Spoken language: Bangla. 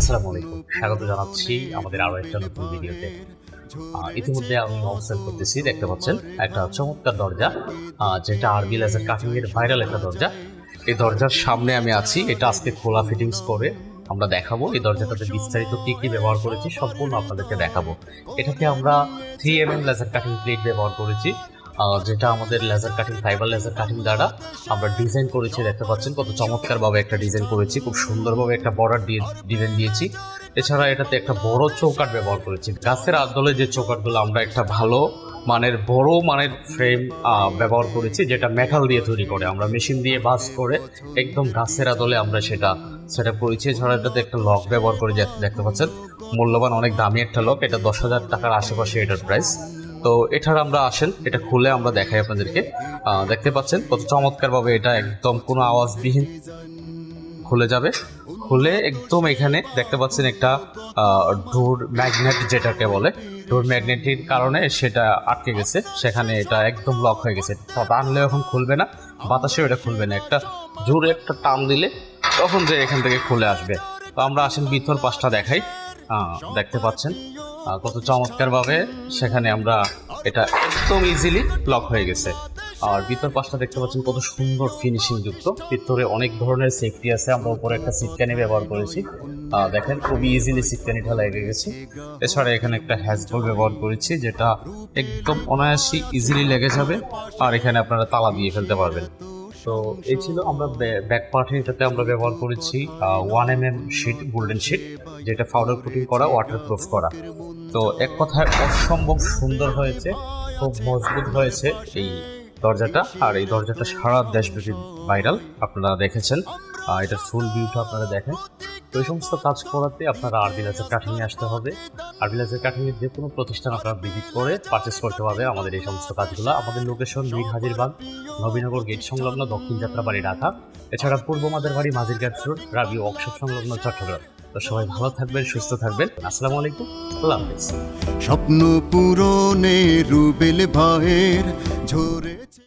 আসসালামু আলাইকুম। স্বাগত জানাচ্ছি আমাদের আরও একটা নতুন ভিডিওতে। ইতিমধ্যে আমি অবস্থান করতেছি, দেখতে পাচ্ছেন, একটা চমৎকার দরজা যেটা আরবি লেজার এর ভাইরাল একটা দরজা। এই দরজার সামনে আমি আছি, এটা আজকে খোলা ফিটিংস করে আমরা দেখাবো। এই দরজাটাতে বিস্তারিত কি কি ব্যবহার করেছি, সম্পূর্ণ আপনাদেরকে দেখাবো। এটাতে আমরা three M M laser cutting plate ব্যবহার করেছি। যেটা আমাদের laser cutting fibre laser cutting দ্বারা আমরা ডিজাইন করেছি, দেখতে পাচ্ছেন কত চমৎকার ভাবে একটা ডিজাইন করেছি, খুব সুন্দরভাবে একটা বর্ডার দিয়ে ডিজাইন দিয়েছি। এছাড়া এটাতে একটা বড় চৌকাট ব্যবহার করেছি। গাছের আদলে যে চৌকাটগুলো আমরা একটা ভালো মানের, বড় মানের ফ্রেম ব্যবহার করেছি, যেটা মেটাল দিয়ে তৈরি করে। আমরা মেশিন দিয়ে বাস করে একদম গাছের আদলে আমরা সেটা সেটা করেছি। এছাড়া এটাতে একটা লক ব্যবহার করে দেখতে পাচ্ছেন। মূল্যবান অনেক দামি একটা লক এটা দশ হাজার টাকার আশেপাশে এটার প্রাইস তো এটার আমরা আসেন, এটা খুলে আমরা দেখাই আপনাদেরকে। দেখতে পাচ্ছেন কত চমৎকার ভাবে এটা একদম কোনো আওয়াজবিহীন খুলে যাবে। খুলে একদম এখানে দেখতে পাচ্ছেন একটা ডোর ম্যাগনেট যেটাকে বলে। ডোর ম্যাগনেটের কারণে সেটা আটকে গেছে। সেখানে এটা একদম লক হয়ে গেছে। টানলে এখন খুলবে না, বাতাসেও এটা খুলবে না। একটা জোরে একটা টান দিলে তখন যে এখান থেকে খুলে আসবে। তো আমরা আসেন ভিতর পাশটা দেখাই। দেখতে পাচ্ছেন। কত চমৎকারভাবে সেখানে আমরা এটা একদম ইজিলি লক হয়ে গেছে। আর ভিতর পাশটা দেখতে পাচ্ছেন কত সুন্দর ফিনিশিং যুক্ত। ভিতরে অনেক ধরনের সেফটি আছে, আমরা উপরে একটা সিটকানি ব্যবহার করেছি। দেখেন খুবই ইজিলি সিটকানিটা লেগে গেছে। এছাড়া এখানে একটা হ্যাজবল ব্যবহার করেছি, যেটা একদম অনায়াসই ইজিলি লেগে যাবে। আর এখানে আপনারা তালা দিয়ে ফেলতে পারবেন। তো এই ছিল আমরা ব্যাক পার্টে এটাতে আমরা ব্যবহার করেছি one M M sheet golden sheet যেটা পাউডার কোটিং করা ওয়াটার প্রুফ করা। তো এক কথায় অসম্ভব সুন্দর হয়েছে, খুব মজবুত হয়েছে এই দরজাটা, আর এই দরজাটা সারা দেশব্যাপী ভাইরাল আপনারা দেখেছেন। এটার ফুল ভিউটা আপনারা দেখেন। এই সমস্ত কাজ করাতে আপনারা আরবি লেজার কাঠিংয়ে আসতে হবে। আরবি লেজার কাঠিংয়ের যে কোনো প্রতিষ্ঠান আপনারা ভিজিট করে পারচেস করতে পারবে আমাদের এই সমস্ত কাজগুলো। আমাদের লোকেশন মীর হাজিরবাগ নবীনগর গেট সংলগ্ন দক্ষিণ যাত্রাবাড়ি, ঢাকা। এছাড়া পূর্ব মাদের বাড়ি মাঝিরঘাট রোড রাবি ওয়ার্কশপ সংলগ্ন চট্টগ্রাম। তো সবাই ভালো থাকবেন, সুস্থ থাকবেন। আসসালামু আলাইকুম। আল্লাহ হাফিজ। স্বপ্ন পূরণে রুবেল ভয়ের ঝরেছে